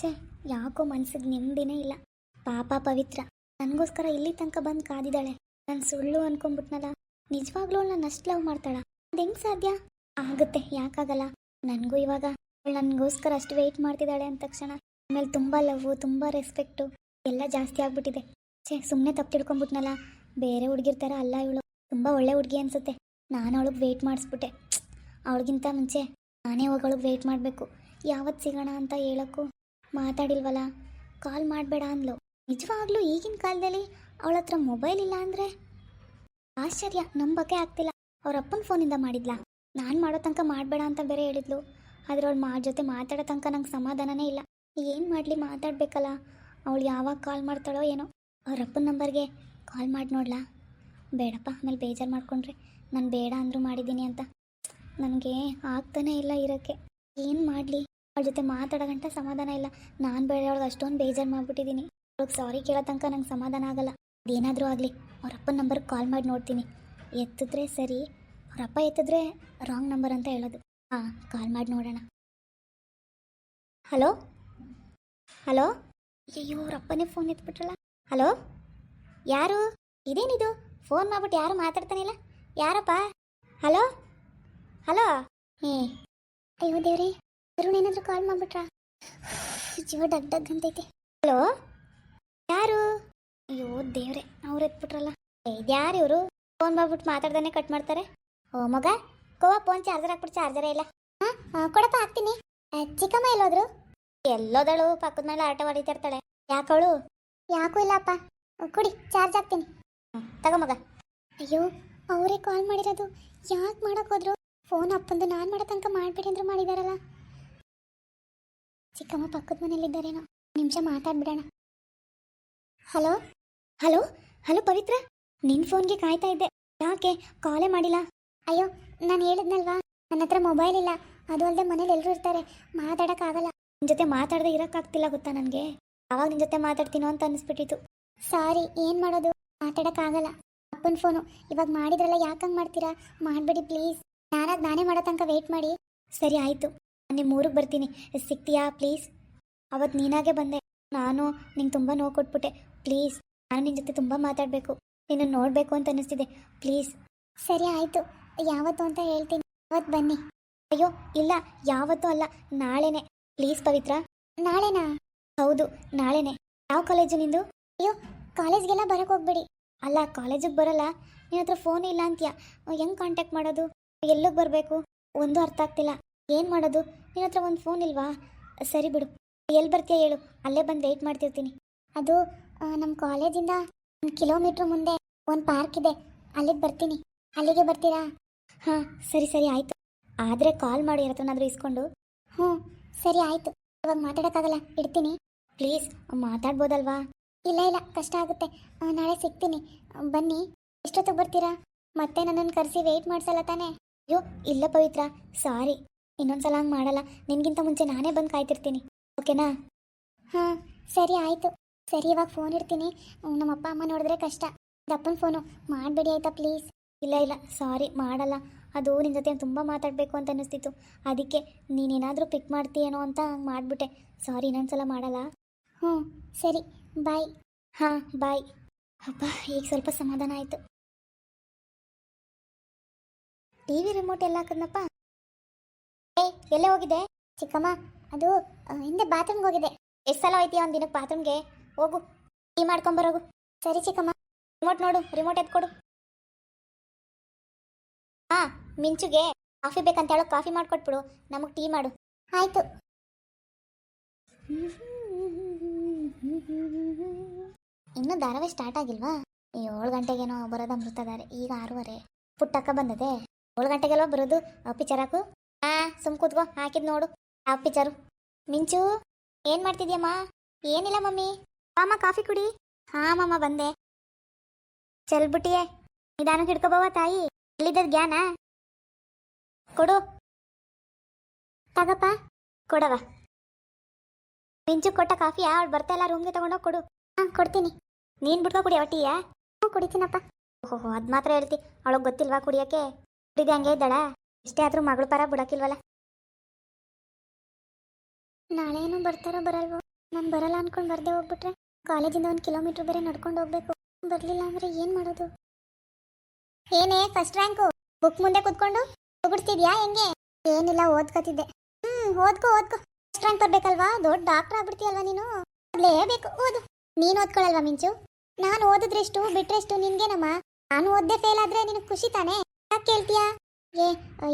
ಛೇ, ಯಾಕೋ ಮನ್ಸಿಗೆ ನೆಮ್ಮದಿನೇ ಇಲ್ಲ. ಪಾಪ ಪವಿತ್ರ. ನನಗೋಸ್ಕರ ಇಲ್ಲಿ ತನಕ ಬಂದು ಕಾದಿದ್ದಾಳೆ. ನಾನು ಸುಳ್ಳು ಅನ್ಕೊಂಡ್ಬಿಟ್ನಲ್ಲ. ನಿಜವಾಗ್ಲೂ ನನ್ನ ಅಷ್ಟು ಲವ್ ಮಾಡ್ತಾಳ. ಅದು ಹೆಂಗೆ ಸಾಧ್ಯ? ಆಗುತ್ತೆ, ಯಾಕಾಗಲ್ಲ. ನನಗೂ ಇವಾಗ. ಅವಳು ನನಗೋಸ್ಕರ ಅಷ್ಟು ವೆಯ್ಟ್ ಮಾಡ್ತಿದ್ದಾಳೆ ಅಂದ ತಕ್ಷಣ. ಆಮೇಲೆ ತುಂಬ ಲವ್ ತುಂಬ ರೆಸ್ಪೆಕ್ಟು ಎಲ್ಲ ಜಾಸ್ತಿ ಆಗ್ಬಿಟ್ಟಿದೆ. ಛೇ ಸುಮ್ಮನೆ ತಪ್ಪು ತಿಳ್ಕೊಂಬಿಟ್ನಲ್ಲ ಬೇರೆ ಹುಡುಗಿರ್ ಥರ ಅಲ್ಲ ಇವಳು. ತುಂಬ ಒಳ್ಳೆ ಹುಡುಗಿ ಅನ್ಸುತ್ತೆ. ನಾನು ಅವಳಿಗೆ ವೆಯ್ಟ್ ಮಾಡಿಸ್ಬಿಟ್ಟೆ. ಅವಳಿಗಿಂತ ಮುಂಚೆ ನಾನೇ ಹೋಗಿ ಅವಳಿಗೆ ವೆಯ್ಟ್ ಮಾಡಬೇಕು. ಯಾವತ್ತು ಸಿಗೋಣ ಅಂತ ಹೇಳೋಕ್ಕೂ ಮಾತಾಡಿಲ್ವಲ್ಲ ಕಾಲ್ ಮಾಡಬೇಡ ಅಂದ್ಲು. ನಿಜವಾಗ್ಲೂ ಈಗಿನ ಕಾಲದಲ್ಲಿ ಅವಳ ಹತ್ರ ಮೊಬೈಲ್ ಇಲ್ಲ ಅಂದರೆ? ಆಶ್ಚರ್ಯ ನಂಬಕ್ಕೆ ಆಗ್ತಿಲ್ಲ. ಅವ್ರ ಅಪ್ಪನ ಫೋನಿಂದ ಮಾಡಿದ್ಲಾ? ನಾನು ಮಾಡೋ ತನಕ ಮಾಡಬೇಡ ಅಂತ ಬೇರೆ ಹೇಳಿದ್ಲು. ಆದರೆ ಅವಳು ಮಾ, ಜೊತೆ ಮಾತಾಡೋ ತನಕ ನಂಗೆ ಸಮಾಧಾನನೇ ಇಲ್ಲ. ಏನು ಮಾಡಲಿ ಮಾತಾಡಬೇಕಲ್ಲ ಅವಳು ಯಾವಾಗ ಕಾಲ್ ಮಾಡ್ತಾಳೋ ಏನೋ? ಅವ್ರ ನಂಬರ್ಗೆ ಕಾಲ್ ಮಾಡಿ ನೋಡ್ಲಾ? ಬೇಡಪ್ಪ, ಆಮೇಲೆ ಬೇಜಾರು ಮಾಡ್ಕೊಂಡ್ರೆ ನಾನು ಬೇಡ ಅಂದರೂ ಮಾಡಿದ್ದೀನಿ ಅಂತ. ನನಗೆ ಆಗ್ತಾನೇ ಇಲ್ಲ ಇರೋಕ್ಕೆ ಏನು ಮಾಡಲಿ? ಅವಳ ಜೊತೆ ಮಾತಾಡೋ ಗಂಟ ಸಮಾಧಾನ ಇಲ್ಲ. ನಾನು ಬೇಡ ಅಷ್ಟೊಂದು ಬೇಜಾರು ಮಾಡಿಬಿಟ್ಟಿದ್ದೀನಿ ಅವ್ಳಿಗೆ ಸಾರಿ ಕೇಳೋ ತನಕ ನಂಗೆ ಸಮಾಧಾನ ಆಗಲ್ಲ. ಅದೇನಾದರೂ ಆಗಲಿ ಅವರಪ್ಪನ ನಂಬರ್ ನಂಬರ್ಗೆ ಕಾಲ್ ಮಾಡಿ ನೋಡ್ತೀನಿ. ಎತ್ತಿದ್ರೆ ಸರಿ ಅವರಪ್ಪ ಎತ್ತಿದ್ರೆ ರಾಂಗ್ ನಂಬರ್ ಅಂತ ಹೇಳೋದು. ಹಾಂ ಕಾಲ್ ಮಾಡಿ ನೋಡೋಣ. ಹಲೋ? ಹಲೋ? ಅಯ್ಯೋ ಅವರಪ್ಪನೇ ಫೋನ್ ಎತ್ಬಿಟ್ರಲ್ಲ. ಹಲೋ? ಯಾರು? ಇದೇನಿದು? ಫೋನ್ ಮಾಡ್ಬಿಟ್ಟು ಯಾರು ಮಾತಾಡ್ತಾನಿಲ್ಲ ಯಾರಪ್ಪ? ಹಲೋ? ಹಲೋ? ಹೇ. ಅಯ್ಯೋ ದೇವ್ರಿ. ಅರುಣ್, ಏನಾದರೂ ಕಾಲ್ ಮಾಡ್ಬಿಟ್ರ? ಜೀವ ಡಗ್ ಡಗ್ ಅಂತೈತೆ. ಹಲೋ ಯಾರು? ಅಯ್ಯೋ, ದೇವ್ರೆ, ಅವ್ರು ಎತ್ಬಿಟ್ರಲ್ಲ. ಇದ್ಯಾರು ಇವರು? ಫೋನ್ ಮಾಡ್ಬಿಟ್ಟು ಮಾತಾಡ್ದಾನೆ ಕಟ್ ಮಾಡ್ತಾರೆ. ಓ, ಮಗ, ಕೋವ ಫೋನ್ ಚಾರ್ಜರ್ ಹಾಕ್ಬಿಟ್ಟು ಚಾರ್ಜರೇ ಇಲ್ಲ. ಹಾ ಕೊಡಪ್ಪ, ಹಾಕ್ತೀನಿ. ಚಿಕ್ಕಮ್ಮ ಎಲ್ಲೋದ್ರು? ಎಲ್ಲೋದಳು, ಪಕ್ಕದ ಮೇಲೆ ಆಟ ಹೊಡಿತಿರ್ತಾಳೆ ಯಾಕವಳು ಯಾಕೂ ಇಲ್ಲಪ್ಪ ಕುಡಿ ಚಾರ್ಜ್ ಹಾಕ್ತೀನಿ. ತಗೋ ಮಗ. ಅಯ್ಯೋ, ಅವರೇ ಕಾಲ್ ಮಾಡಿರೋದು. ಯಾಕೆ ಮಾಡೋಕ್ಕೋದ್ರು ಫೋನ್ ಅಪ್ಪಂದು ನಾನು ಮಾಡೋ ತನಕ ಮಾಡ್ಬೇಡಿ ಅಂದ್ರು ಮಾಡಿದಾರಲ್ಲ. ಚಿಕ್ಕಮ್ಮ ಪಕ್ಕದ ಮನೇಲಿದ್ದಾರೇನೋ ನಿಮಿಷ ಮಾತಾಡ್ಬಿಡೋಣ. ಹಲೋ? ಹಲೋ? ಹಲೋ ಪವಿತ್ರ? ನಿನ್ನ ಫೋನ್ಗೆ ಕಾಯ್ತಾ ಇದ್ದೆ. ಯಾಕೆ? ಕಾಲೇ ಮಾಡಿಲ್ಲ. ಅಯ್ಯೋ, ನಾನು ಹೇಳಿದ್ನಲ್ವಾ? ನನ್ನ ಹತ್ರ ಮೊಬೈಲ್ ಇಲ್ಲ. ಅದು ಅಲ್ಲದೆ ಮನೇಲಿ ಎಲ್ಲರೂ ಇರ್ತಾರೆ. ಮಾತಾಡೋಕ್ಕಾಗಲ್ಲ. ನಿನ್ನ ಜೊತೆ ಮಾತಾಡದೆ ಇರೋಕ್ಕಾಗ್ತಿಲ್ಲ ಗೊತ್ತಾ ನನಗೆ? ಅವಾಗ ನಿನ್ನ ಜೊತೆ ಮಾತಾಡ್ತೀನೋ ಅಂತ ಅನಿಸ್ಬಿಟ್ಟಿತ್ತು. ಸಾರಿ, ಏನು ಮಾಡೋದು? ಮಾತಾಡೋಕ್ಕಾಗಲ್ಲ. ಅಪ್ಪನ ಫೋನು. ಇವಾಗ ಮಾಡಿದ್ರಲ್ಲ ಯಾಕಂಗೆ ಮಾಡ್ತೀರಾ? ಮಾಡಬೇಡಿ ಪ್ಲೀಸ್. ನಾನಾಗ ನಾನೇ ಮಾಡೋ ತನಕ ವೆಯ್ಟ್ ಮಾಡಿ. ಸರಿ, ಆಯಿತು. ನಿಮ್ಮ ಊರಿಗೆ ಬರ್ತೀನಿ. ಸಿಗ್ತೀಯಾ? ಪ್ಲೀಸ್. ಅವತ್ತು ನೀನಾಗೆ ಬಂದೆ. ನಾನು ನಿಂಗೆ ತುಂಬ ನೋವು ಕೊಟ್ಬಿಟ್ಟೆ. ಪ್ಲೀಸ್, ನಾನು ನಿನ್ನ ಜೊತೆ ತುಂಬ ಮಾತಾಡಬೇಕು. ನಿನ್ನ ನೋಡಬೇಕು ಅಂತ ಅನ್ನಿಸ್ತಿದೆ ಪ್ಲೀಸ್. ಸರಿ, ಆಯಿತು. ಯಾವತ್ತು ಅಂತ ಹೇಳ್ತೀನಿ. ಅವತ್ತು ಬನ್ನಿ. ಅಯ್ಯೋ, ಇಲ್ಲ, ಯಾವತ್ತು ಅಲ್ಲ. ನಾಳೆನೆ. ಪ್ಲೀಸ್, ಪವಿತ್ರ. ನಾಳೆನಾ? ಹೌದು, ನಾಳೆನೆ. ಯಾವ ಕಾಲೇಜು ನಿಂದು? ಅಯ್ಯೋ, ಕಾಲೇಜ್ಗೆಲ್ಲ ಬರಕ್ಕೆ ಹೋಗ್ಬೇಡಿ. ಅಲ್ಲ, ಕಾಲೇಜಿಗೆ ಬರಲ್ಲ. ನಿನ್ನ ಹತ್ರ ಫೋನ್ ಇಲ್ಲ ಅಂತೀಯ? ಹೆಂಗೆ ಕಾಂಟ್ಯಾಕ್ಟ್ ಮಾಡೋದು? ಎಲ್ಲಿಗೆ ಬರಬೇಕು? ಒಂದು ಅರ್ಥ ಆಗ್ತಿಲ್ಲ. ಏನು ಮಾಡೋದು? ನಿನ್ನ ಹತ್ರ ಒಂದು ಫೋನ್ ಇಲ್ವಾ? ಸರಿ ಬಿಡು. ಎಲ್ಲಿ ಬರ್ತೀಯ ಹೇಳು. ಅಲ್ಲೇ ಬಂದು ವೆಯ್ಟ್ ಮಾಡ್ತಿರ್ತೀನಿ. ಅದು ನಮ್ಮ ಕಾಲೇಜಿಂದ ಒಂದು ಕಿಲೋಮೀಟ್ರ್ ಮುಂದೆ ಒಂದು ಪಾರ್ಕ್ ಇದೆ. ಅಲ್ಲಿಗೆ ಬರ್ತೀನಿ. ಅಲ್ಲಿಗೆ ಬರ್ತೀರಾ? ಹಾಂ, ಸರಿ ಸರಿ, ಆಯಿತು. ಆದರೆ ಕಾಲ್ ಮಾಡಿ ಯಾರ ಇಸ್ಕೊಂಡು. ಹ್ಞೂ, ಸರಿ, ಆಯಿತು. ಇವಾಗ ಮಾತಾಡೋಕ್ಕಾಗಲ್ಲ. ಇಡ್ತೀನಿ. ಪ್ಲೀಸ್ ಮಾತಾಡ್ಬೋದಲ್ವಾ? ಇಲ್ಲ ಇಲ್ಲ, ಕಷ್ಟ ಆಗುತ್ತೆ. ನಾಳೆ ಸಿಗ್ತೀನಿ. ಬನ್ನಿ. ಎಷ್ಟೊತ್ತಿಗೆ ಬರ್ತೀರಾ? ಮತ್ತೆ ನನ್ನನ್ನು ಕರೆಸಿ ವೆಯ್ಟ್ ಮಾಡ್ಸಲ್ಲ ತಾನೇ? ಅಯ್ಯೋ, ಇಲ್ಲ ಪವಿತ್ರ. ಸಾರಿ ಇನ್ನೊಂದ್ಸಲ ಹಂಗೆ ಮಾಡಲ್ಲ. ನಿನ್ಗಿಂತ ಮುಂಚೆ ನಾನೇ ಬಂದು ಕಾಯ್ತಿರ್ತೀನಿ. ಓಕೆನಾ? ಹಾಂ, ಸರಿ ಆಯಿತು. ಸರಿ, ಇವಾಗ ಫೋನ್ ಇಡ್ತೀನಿ. ನಮ್ಮ ಅಪ್ಪ, ಅಮ್ಮ ನೋಡಿದ್ರೆ ಕಷ್ಟ. ದಪ್ಪನ ಫೋನು ಮಾಡಬೇಡಿ ಆಯಿತಾ ಪ್ಲೀಸ್ ಇಲ್ಲ ಇಲ್ಲ. ಸಾರಿ ಮಾಡಲ್ಲ. ಅದು ನಿನ್ನ ಜೊತೆ ತುಂಬ ಮಾತಾಡಬೇಕು ಅಂತ ಅನ್ನಿಸ್ತಿತ್ತು ಅದಕ್ಕೆ ನೀನೇನಾದರೂ ಪಿಕ್ ಮಾಡ್ತೀಯೇನೋ ಅಂತ ಹಂಗೆ ಮಾಡಿಬಿಟ್ಟೆ. ಸಾರಿ ಇನ್ನೊಂದ್ಸಲ ಮಾಡಲ್ಲ. ಹ್ಞೂ ಸರಿ. ಬಾಯ್ ಹಾಂ ಬಾಯ್ ಅಪ್ಪ, ಈಗ ಸ್ವಲ್ಪ ಸಮಾಧಾನ ಆಯಿತು. ಟಿ ವಿ ರಿಮೋಟ್ ಎಲ್ಲ ಹಾಕದ್ನಪ್ಪ? ಎಲ್ಲೇ ಹೋಗಿದೆ ಚಿಕ್ಕಮ್ಮ, ಅದು ಹಿಂದೆ ಬಾತ್ರೂಮ್ಗೆ ಹೋಗಿದೆ ಎಷ್ಟು ಸಲ ಹೋಯ್ತೀಯ ಒಂದು ದಿನಕ್ಕೆ ಬಾತ್ರೂಮ್ಗೆ ಹೋಗು. ಟೀ ಮಾಡ್ಕೊಂಬರೋಗು ಸರಿ ಚಿಕ್ಕಮ್ಮ ರಿಮೋಟ್ ನೋಡು ರಿಮೋಟ್ ಎತ್ಕೊಡು. ಹಾ ಮಿಂಚುಗೆ ಕಾಫಿ ಬೇಕಂತ ಹೇಳೋ ಕಾಫಿ ಮಾಡ್ಕೊಟ್ಬಿಡು, ನಮಗೆ ಟೀ ಮಾಡು. ಆಯ್ತು. ಇನ್ನೂ ಧಾರಾವಾಹಿ ಸ್ಟಾರ್ಟ್ ಆಗಿಲ್ವಾ? ಏಳು ಗಂಟೆಗೇನೋ ಬರೋದು ಅಮೃತದಾರೆ ಈಗ ಆರೂವರೆ. ಪುಟ್ಟಕ್ಕ ಬಂದದೆ. ಏಳು ಗಂಟೆಗೆಲ್ವ ಬರೋದು ಪಿಕ್ಚರ್ ಹಾಕು ಹಾ ಸುಮ್ ಕೂತ್ಕೋ, ಹಾಕಿದ್ ನೋಡು. ಯಾವ ಪಿಚರು ಮಿಂಚು, ಏನ್ ಮಾಡ್ತಿದ್ಯಮ್ಮ? ಏನಿಲ್ಲ ಮಮ್ಮಿ. ಅಮ್ಮ ಕಾಫಿ ಕುಡಿ. ಹಾ ಮಮ್ಮ ಬಂದೆ. ಚೆಲ್ಬಿಟ್ಟಿಯೇ ನಿಧಾನ ಹಿಡ್ಕೊಬವ ತಾಯಿ. ಎಲ್ಲಿದ್ದ ಜ್ಞಾನ? ಕೊಡು. ತಗಪ್ಪ. ಕೊಡವ. ಮಿಂಚು ಕೊಟ್ಟ ಕಾಫಿ ಅವಳು ಬರ್ತಾ ಇಲ್ಲ ರೂಮ್ಗೆ ತಗೊಂಡೋಗಿ ಕೊಡು. ಹಾ, ಕೊಡ್ತೀನಿ. ನೀನ್ ಬಿಟ್ಕೊ ಕುಡಿ ಟೀಯಾ ಹ್ಞೂ, ಕುಡಿತೀನಪ್ಪ. ಓಹೋ ಅದ್ ಮಾತ್ರ ಹೇಳ್ತಿ. ಅವಳಗ್ ಗೊತ್ತಿಲ್ವಾ ಕುಡಿಯಕ್ಕೆ? ಕುಡಿದೆ ಹಂಗೆ ಇದ್ದಾಳ? ಇಷ್ಟೇ ಆದ್ರೂ ಮಗಳು ಪರ ಬಿಡಕ್ಕಿಲ್ವಲ್ಲ ನಾಳೆನೂ ಬರ್ತಾರೋ ಬರಲ್ವೋ? ನಾನು ಬರಲ್ಲ ಅನ್ಕೊಂಡು ಬರ್ದೆ ಹೋಗ್ಬಿಟ್ರೆ ಕಾಲೇಜಿಂದ ಒಂದು ಕಿಲೋಮೀಟರ್ ಬೇರೆ ನಡ್ಕೊಂಡು ಹೋಗ್ಬೇಕು. ಬರಲಿಲ್ಲ ಅಂದ್ರೆ ಏನು ಮಾಡೋದು? ಏನೇ ಫಸ್ಟ್ ರ್ಯಾಂಕು ಬುಕ್ ಮುಂದೆ ಕುತ್ಕೊಂಡು ಹೋಗ್ಬಿಡ್ತಿದ್ಯಾ ಹೆಂಗೆ? ಏನಿಲ್ಲ, ಓದ್ಕೋತಿದ್ದೆ. ಹ್ಮ್, ಓದ್ಕೋ ಓದ್ಕೋ. First rank ಬರ್ಬೇಕಲ್ವಾ? ದೊಡ್ಡ ಡಾಕ್ಟರ್ ಆಗ್ಬಿಡ್ತೀಯಲ್ವಾ ನೀನು? ಬೇಕು ಓದು. ನೀನು ಓದ್ಕೊಳಲ್ವಾ ಮಿಂಚು? ನಾನು ಓದಿದ್ರೆಷ್ಟು, ಬಿಟ್ರೆಷ್ಟು ನಿನ್ಗೇನಮ್ಮ? ನಾನು ಓದ್ದೆ ಫೇಲ್ ಆದ್ರೆ ನಿನಗೆ ಖುಷಿ ತಾನೇ? ಯಾಕೆ ಕೇಳ್ತೀಯಾ? ಏ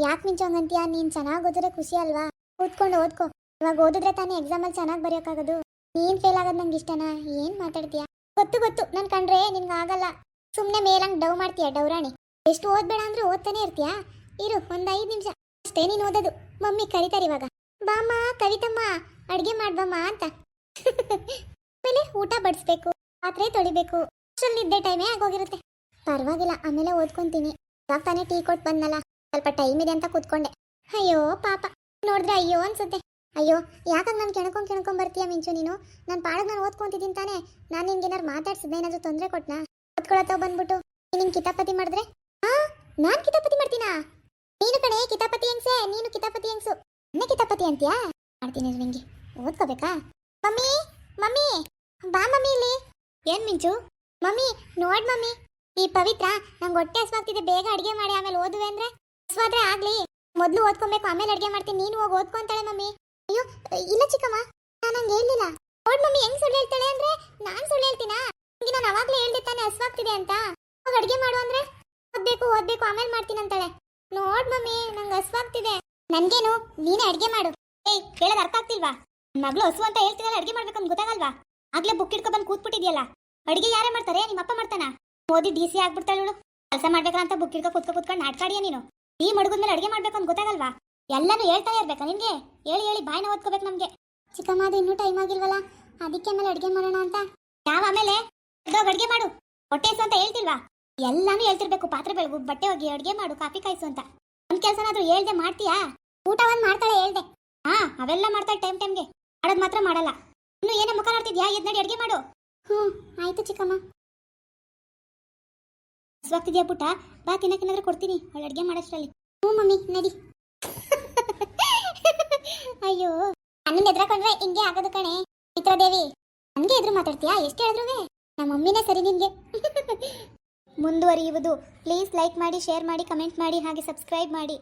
ಯಾಕೆ ಮಿಂಚು ಹಂಗಂತೀಯ ನೀನು ಚೆನ್ನಾಗಿ ಓದಿದ್ರೆ ಖುಷಿ ಅಲ್ವಾ? ಕೂತ್ಕೊಂಡು ಓದ್ಕೋ. ಇವಾಗ ಓದಿದ್ರೆ ತಾನೇ ಎಕ್ಸಾಮಲ್ಲಿ ಚೆನ್ನಾಗಿ ಬರೆಯೋಕ್ಕಾಗೋದು ನೀನು ಫೇಲ್ ಆಗೋದು ನಂಗೆ ಇಷ್ಟನಾ? ಏನು ಮಾತಾಡ್ತೀಯ? ಗೊತ್ತು ಗೊತ್ತು. ನಾನು ಕಂಡ್ರೆ ನಿನ್ಗೆ ಆಗಲ್ಲ. ಸುಮ್ಮನೆ ಮೇಲಂಗೆ ಡವ್ ಮಾಡ್ತೀಯ ಡೌರಾಣಿ ಎಷ್ಟು ಓದ್ಬೇಡ ಅಂದ್ರೆ ಓದ್ತಾನೆ ಇರ್ತೀಯಾ? ಇರು, ಒಂದು ಐದು ನಿಮಿಷ. ಅಷ್ಟೇ, ನೀನು ಓದೋದು. ಮಮ್ಮಿ ಕರಿತಾರೆ ಇವಾಗ. ಬಾಮ್ಮ ಕವಿತಮ್ಮ ಅಡುಗೆ ಮಾಡ್ಬಮ್ಮ ಅಂತ. ಆಮೇಲೆ ಊಟ ಬಡಿಸ್ಬೇಕು. ಪಾತ್ರೆ ತೊಳಿಬೇಕು. ಅಷ್ಟರಲ್ಲಿ ನಿದ್ದೆ ಟೈಮೇ ಆಗೋಗಿರುತ್ತೆ. ಪರವಾಗಿಲ್ಲ, ಆಮೇಲೆ ಓದ್ಕೊಂತೀನಿ. ಇವಾಗ ತಾನೇ ಟೀ ಕೊಟ್ಟು ಬಂದ್ನಲ್ಲ. ಸ್ವಲ್ಪ ಟೈಮ್ ಇದೆ ಅಂತ ಕೂತ್ಕೊಂಡೆ. ಅಯ್ಯೋ, ಪಾಪ. ನೋಡಿದ್ರೆ ಅಯ್ಯೋ ಅನ್ಸುತ್ತೆ. ಅಯ್ಯೋ ಯಾಕಂದ್ ನಾನು ಕೆಣ್ಕೊಂಡ್ ಕೆಣ್ಕೊಂಡ್ ಬರ್ತೀಯ ಮಿಂಚು ನೀನು? ನಾನು ಪಾಡಗ್ ನಾನು ಓದ್ಕೊಂತಿದ್ದೀನಿ ತಾನೇ. ನಾನು ನಿನ್ಗೆ ಏನಾರು ಮಾತಾಡ್ಸಿದ್ದೆ ಏನಾದ್ರು ತೊಂದರೆ ಕೊಟ್ನಾ? ಓದ್ಕೊಳತ್ತೋ ಬಂದ್ಬಿಟ್ಟು. ನಿನ್ ಕಿತಾಪತಿ ಮಾಡಿದ್ರೆ? ಹಾ ನಾನ್ ಕಿತಾಪತಿ ಮಾಡ್ತೀನಾ? ನೀನು ಕಡೆ ಕಿತಾಪತಿ ಹೆಂಗ್ಸೆ? ನೀನು ಕಿತಾಪತಿ ಹೆಂಗ್ಸು? ನನ್ನ ಕಿತಾಪತಿ ಅಂತೀಯಾ? ಮಾಡ್ತೀನಿ ನಿಂಗೆ. ಓದ್ಕೋಬೇಕಾ? Mummy mummy. ಬಾ ಮಮ್ಮಿ ಇಲ್ಲಿ. ಏನ್ ಮಿಂಚು? ಮಮ್ಮಿ, ನೋಡ್ ಮಮ್ಮಿ. ಈ ಪವಿತ್ರ, ನಂಗೆ ಹೊಟ್ಟೆ ಹಸ್ವಾಗ್ತಿದೆ. ಬೇಗ ಅಡಿಗೆ ಮಾಡಿ ಆಮೇಲೆ ಓದುವೆ ಅಂದ್ರೆ? ಹಸ್ವಾದ್ರೆ ಆಗ್ಲಿ. ಮೊದ್ಲು ಓದ್ಕೊಬೇಕು, ಆಮೇಲೆ ಅಡಿಗೆ ಮಾಡ್ತೀನಿ. ನೀನು ಹೋಗಿ ಓದ್ಕೊಂತಾಳೆ ಮಮ್ಮಿ. ಅಯ್ಯೋ, ಇಲ್ಲ ಚಿಕ್ಕಮ್ಮ. ನಾನು ಹಂಗೆ ಹೇಳಿಲ್ಲ ನೋಡ್ ಮಮ್ಮಿ, ಹೆಂಗ್ ಸುಳ್ಳು ಹೇಳ್ತಾಳೆ ಅಂದ್ರೆ, ನಾನ್ ಸುಳ್ಳು ಹೇಳ್ತೀನಾ? ನಿಂಗೆ ನಾನು ಅವಾಗ್ಲೇ ಹೇಳ್ದೆ ತಾನೆ, ಹಸ್ವಾಗ್ತಿದೆ ಅಂತ. ಹೋಗಿ ಅಡಿಗೆ ಮಾಡು ಅಂದ್ರೆ, ಓದ್ಬೇಕು ಓದ್ಬೇಕು, ಆಮೇಲೆ ಮಾಡ್ತೀನಿ ಅಂತಾಳೆ. ನೋಡ್ ಮಮ್ಮಿ, ನಂಗೆ ಹಸ್ವಾಗ್ತಿದೆ. ನನ್ಗೇನು, ನೀನೇ ಅಡಿಗೆ ಮಾಡು. ಏಯ್ ಕೇಳೋದು ಅರ್ಥ ಆಗ್ತಿಲ್ವಾ? ಮಗಳು ಹಸು ಅಂತ ಹೇಳ್ತಿದ್ರೆ ಅಡಿಗೆ ಅಂತ ಗೊತ್ತಾಗಲ್ವಾ? ಆಗ್ಲೇ ಬುಕ್ ಇಟ್ಕೊ ಬಂದು ಕೂತ್ಬಿಟ್ಟಿದ್ಯಲ್ಲ. ಅಡಿಗೆ ಯಾರೇ ಮಾಡ್ತಾರೆ? ನಿಮ್ಮ ಅಪ್ಪ ಮಾಡ್ತಾನ? ಓದಿ ಡಿ ಸಿ ಆಗ್ಬಿಡ್ತಾಳು ಕೆಲಸ ಮಾಡ್ಬೇಕಂತ ಬುಕ್ ಇಟ್ಕೊ ಕುತ್ಕೊ ಕುತ್ಕೊಂಡು ನಾಟ್ಕಾಡಿಯ ನೀನು? ಈ ಮಡಗದ ಮೇಲೆ ಅಡಿಗೆ ಮಾಡ್ಬೇಕು ಅಂತ ಗೊತ್ತಾಗಲ್ವಾ? ಎಲ್ಲನೂ ಹೇಳ್ತಾ ಇರ್ಬೇಕಾ ನಿನ್ಗೆ. ಹೇಳಿ ಹೇಳಿ, ಬಾಯಿನ ಓದ್ಕೋಬೇಕು ನಮ್ಗೆ. ಚಿಕ್ಕಮ್ಮ ಅದು ಇನ್ನೂ ಟೈಮ್ ಆಗಿಲ್ವಲ್ಲ? ಅದಕ್ಕೆ ಆಮೇಲೆ ಅಡಿಗೆ ಮಾಡೋಣ ಅಂತ. ಯಾವ, ಆಮೇಲೆ? ಅಡುಗೆ ಮಾಡು. ಹೊಟ್ಟೆ ಅಂತ ಹೇಳ್ತಿಲ್ವಾ? ಎಲ್ಲಾನು ಹೇಳ್ತಿರ್ಬೇಕು. ಪಾತ್ರೆ ಬೆಳಗು, ಬಟ್ಟೆ ಹೋಗಿ ಅಡಿಗೆ ಮಾಡು, ಕಾಫಿ ಕಾಯಿಸು ಅಂತ. ಒಂದ್ ಕೆಲ್ಸನಾದ್ರೂ ಹೇಳ್ದೆ ಮಾಡ್ತೀಯಾ? ಊಟ ಒಂದ್ ಮಾಡ್ತಾಳೆ ಹೇಳ್ದೆ. ಹಾ, ಅವೆಲ್ಲ ಮಾಡ್ತಾಳೆ ಟೈಮ್ ಟೈಮ್ಗೆ ಮಾಡೋದ್ ಮಾತ್ರ ಮಾಡಲ್ಲ. ಇನ್ನು ಏನೇ ಮುಖ ನೋಡ್ತಿದ್ಯಾ? ಎದ್ ನಡಿ, ಅಡಿಗೆ ಮಾಡು. ಹ್ಞೂ ಆಯ್ತು ಚಿಕ್ಕಮ್ಮ. ಹಸ್ವಾಗ್ತಿದ್ಯಾ ಪುಟ್ಟ? ಬಾ ತಿನ್ನಕ್ಕೇನಾದ್ರೂ ಕೊಡ್ತೀನಿ. ಅವಳು ಅಡುಗೆ ಮಾಡೋಷ್ಟರಲ್ಲಿ. ಹ್ಞೂ ಮಮ್ಮಿ, ನಡಿ. ಅಯ್ಯೋ. ನನ್ನ ಎದ್ರಕೊಂಡ್ರೆ ಹಿಂಗೆ ಆಗೋದು ಕಣೆ. ಮಿತ್ರದೇವಿ ನಮಗೆ ಎದುರು ಮಾತಾಡ್ತೀಯಾ? ಎಷ್ಟು ಹೇಳಿದ್ರು ನಮ್ಮ ಮಮ್ಮಿನೇ ಸರಿ ನಿಮಗೆ ಮುಂದುವರಿಯುವುದು. ಪ್ಲೀಸ್ ಲೈಕ್ ಮಾಡಿ, ಶೇರ್ ಮಾಡಿ, ಕಮೆಂಟ್ ಮಾಡಿ, ಹಾಗೆ ಸಬ್ಸ್ಕ್ರೈಬ್ ಮಾಡಿ.